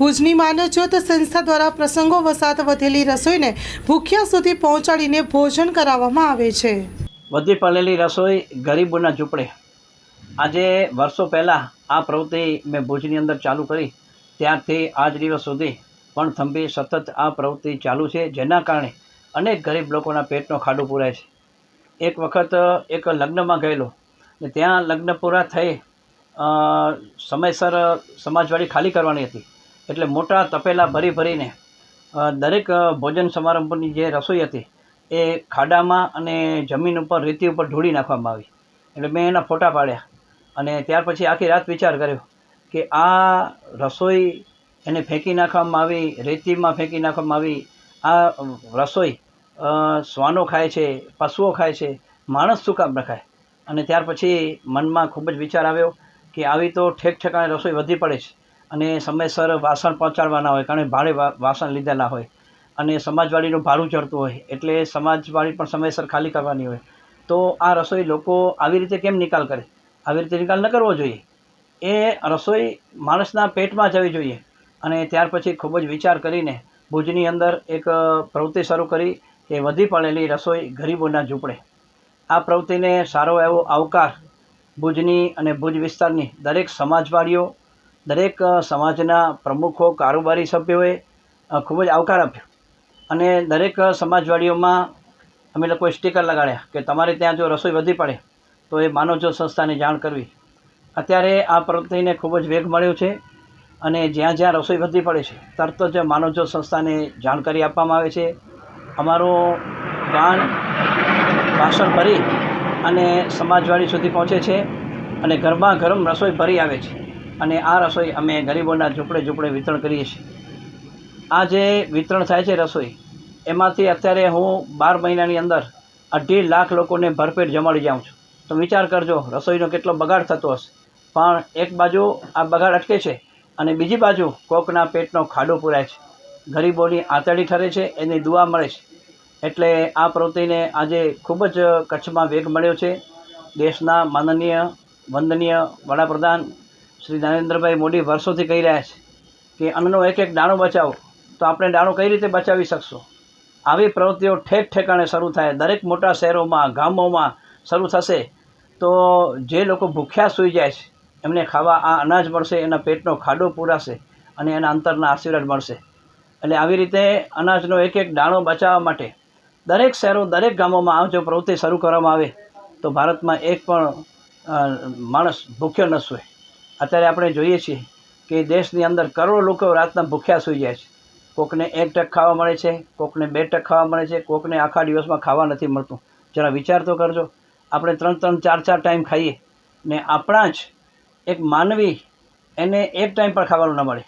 ભુજની માનવજ્યોત સંસ્થા દ્વારા પ્રસંગો વસાત વધેલી રસોઈને ભૂખ્યા સુધી પહોંચાડીને ભોજન કરાવવામાં આવે છે. વધી પડેલી રસોઈ ગરીબોના ઝૂંપડે. આજે વર્ષો પહેલાં આ પ્રવૃત્તિ મેં ભુજની અંદર ચાલુ કરી. ત્યારથી આજ દિવસ સુધી પણ થંભી સતત આ પ્રવૃત્તિ ચાલુ છે, જેના કારણે અનેક ગરીબ લોકોના પેટનો ખાડો પૂરાય છે. એક વખત એક લગ્નમાં ગયેલો. ને ત્યાં લગ્ન પૂરા થઈ સમયસર સમાજવાડી ખાલી કરવાની હતી. એટલે મોટા તપેલા ભરી ભરીને દરેક ભોજન સમારંભની જે રસોઈ હતી, એ ખાડામાં અને જમીન ઉપર, રેતી ઉપર ઢોળી નાખવામાં આવી. એટલે મેં એના ફોટા પાડ્યા. અને ત્યાર પછી આખી રાત વિચાર કર્યો કે આ રસોઈ એને ફેંકી નાખવામાં આવી, રેતીમાં ફેંકી નાખવામાં આવી, આ રસોઈ શ્વાનો ખાય છે, પશુઓ ખાય છે, માણસ શું કામ રખાય? અને ત્યાર પછી મનમાં ખૂબ જ વિચાર આવ્યો કે આવી તો ઠેક ઠેકાણે રસોઈ વધી પડે છે. અને સમયસર વાસણ પહોંચાડવાના હોય, કારણ કે ભાડે વાસણ લીધેલા હોય. અને સમાજવાડીનું ભાડું ચડતું હોય, એટલે સમાજવાડી પણ સમયસર ખાલી કરવાની હોય. તો આ રસોઈ લોકો આવી રીતે કેમ નિકાલ કરે? આવી રીતે નિકાલ ન કરવો જોઈએ. એ રસોઈ માણસના પેટમાં જવી જોઈએ. અને ત્યાર પછી ખૂબ જ વિચાર કરીને ભુજની અંદર એક પ્રવૃત્તિ શરૂ કરી કે વધી પડેલી રસોઈ ગરીબોના ઝૂંપડે. આ પ્રવૃત્તિને સારો એવો આવકાર ભુજની અને ભુજ વિસ્તારની દરેક સમાજવાડીઓ દરેક સમાજના પ્રમુખો, કારોબારી સભ્યોએ ખૂબ જ આવકાર આપ્યો. અને દરેક સમાજવાડીઓમાં અમે લોકોએ સ્ટીકર લગાડ્યા કે તમારે ત્યાં જો રસોઈ વધી પડે, તો એ માનવજ્યોત સંસ્થાને જાણ કરવી. અત્યારે આ પ્રવૃત્તિને ખૂબ જ વેગ મળ્યો છે અને જ્યાં જ્યાં રસોઈ વધી પડે છે, તરત જ માનવજ્યોત સંસ્થાને જાણકારી આપવામાં આવે છે. અમારું વાન વાસણ ભરી અને સમાજવાડી સુધી પહોંચે છે અને ગરમા ગરમ રસોઈ ભરી આવે છે. અને આ રસોઈ અમે ગરીબોના ઝૂંપડે ઝૂંપડે વિતરણ કરીએ છીએ. આ જે વિતરણ થાય છે રસોઈ, એમાંથી અત્યારે હું બાર મહિનાની અંદર અઢી લાખ લોકોને ભરપેટ જમાડી જાઉં છું. તો વિચાર કરજો, રસોઈનો કેટલો બગાડ થતો હશે. પણ એક બાજુ આ બગાડ અટકે છે અને બીજી બાજુ કોકના પેટનો ખાડો પૂરાય છે. ગરીબોની આંતરડી ઠરે છે, એની દુઆ મળે છે. એટલે આ પ્રવૃત્તિને આજે ખૂબ જ કચ્છમાં વેગ મળ્યો છે. દેશના માનનીય, વંદનીય વડાપ્રધાન શ્રી નરેન્દ્રભાઈ મોદી વર્ષોથી કહી રહ્યા છે કે અન્નનો એક એક દાણો બચાવો, તો આપણે દાણો કઈ રીતે બચાવી શકશું? આવી પ્રવૃત્તિઓ ઠેક ઠેકાણે શરૂ થાય, દરેક મોટા શહેરોમાં, ગામોમાં શરૂ થશે, તો જે લોકો ભૂખ્યા સૂઈ જાય છે, એમને ખાવા આ અનાજ મળશે, એના પેટનો ખાડો પૂરાશે અને એના અંતરના આશીર્વાદ મળશે. એટલે આવી રીતે અનાજનો એક એક દાણો બચાવવા માટે દરેક શહેરો, દરેક ગામોમાં આ જો પ્રવૃત્તિ શરૂ કરવામાં આવે, તો ભારતમાં એક પણ માણસ ભૂખ્યો ન સૂય અત્યારે આપણે જોઈએ છીએ કે દેશની અંદર કરોડો લોકો રાતના ભૂખ્યા સૂઈ જાય છે. કોકને એક ટક ખાવા મળે છે, કોકને બે ટક ખાવા મળે છે, કોકને આખા દિવસમાં ખાવા નથી મળતું. જરા વિચાર તો કરજો, આપણે ત્રણ ત્રણ ચાર ચાર ટાઈમ ખાઈએ ને આપણા જ એક માનવી એને એક ટાઈમ પણ ખાવાનું ન મળે.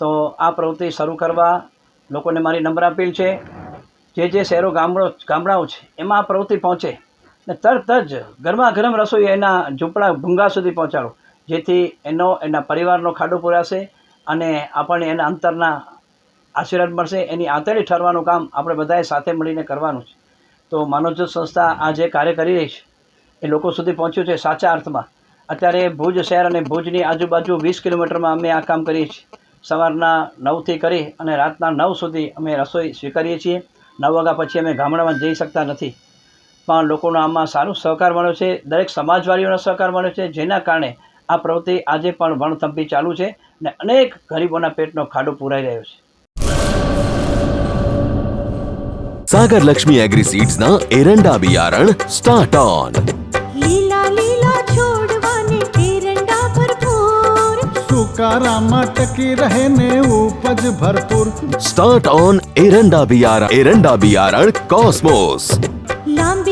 તો આ પ્રવૃત્તિ શરૂ કરવા લોકોને મારી નંબર અપીલ છે. જે જે શહેરો ગામડો, ગામડાઓ છે, એમાં આ પ્રવૃત્તિ પહોંચે. ને તરત જ ગરમા ગરમ રસોઈ એના ઝૂંપડા ભૂંગા સુધી પહોંચાડો. જેથી એનો, એના પરિવારનો ખાડો પૂરાશે અને આપણને એના અંતરના આશીર્વાદ મળશે. એની આંતરડી ઠરવાનું કામ આપણે બધાએ સાથે મળીને કરવાનું છે. તો માનવજ્યોત સંસ્થા આ જે કાર્ય કરી રહી છે, એ લોકો સુધી પહોંચ્યું છે સાચા અર્થમાં. અત્યારે ભુજ શહેર અને ભુજની આજુબાજુ વીસ કિલોમીટરમાં અમે આ કામ કરીએ છીએ. સવારના નવથી કરી અને રાતના નવ સુધી અમે રસોઈ સ્વીકારીએ છીએ. નવ વાગ્યા પછી અમે ગામડામાં જઈ શકતા નથી. પણ લોકોનો આમાં સારો સહકાર મળ્યો છે. દરેક સમાજવાળીઓનો સહકાર મળ્યો છે. જેના કારણે આ પ્રવૃત્તિ આજે પણ વણથંભી ચાલુ છે અને અનેક ગરીબોના પેટનો ખાડો પૂરાઈ રહ્યો છે. સાગર લક્ષ્મી એગ્રી સીડ્સ ના એરંડા બિયારણ સ્ટાર્ટ ઓન લીલા લીલા છોડવાને એરંડા ભરપૂર. સુકારામાં ટકી રહે ને ઉપજ ભરપૂર. સ્ટાર્ટ ઓન એરંડા બિયારણ એરંડા બિયારણ કોસ્મોસ લાંબી